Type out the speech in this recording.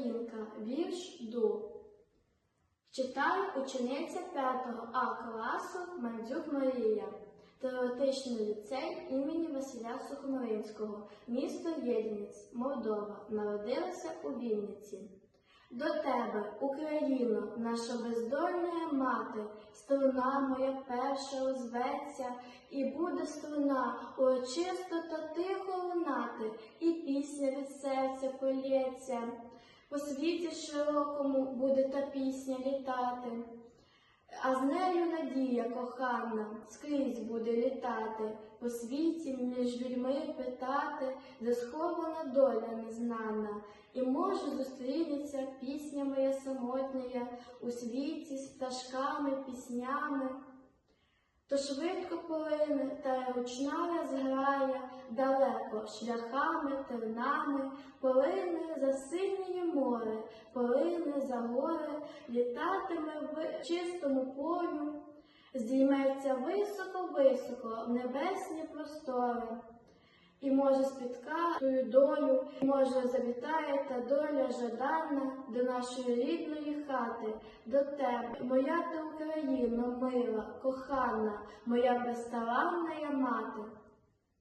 Українка, вірш ду. Читає учениця 5 А класу Мандзюк Марія, теоретичний ліцей імені Василя Сухомлинського, місто Єльниць, Молдова, народилася у Вінниці. До тебе, Україно, наша бездольна мати, струна моя перша озветься, і буде струна урочисто та тихо лунати, і пісня від серця полється. По світі широкому буде та пісня літати, а з нею надія кохана скрізь буде літати, по світі між людьми питати, де схована доля незнана, і може зустрінеться пісня моя самотня у світі з пташками, піснями. То швидко полине та ручна далеко шляхами, тернами, полине за синє море, полине за горе, літатиме в чистому полю, здійметься високо-високо в небесні простори. І може спітка твою долю, може завітає та доля жадана до нашої рідної хати, до тебе, моя ти Україно, мила, кохана, моя безталанна мати.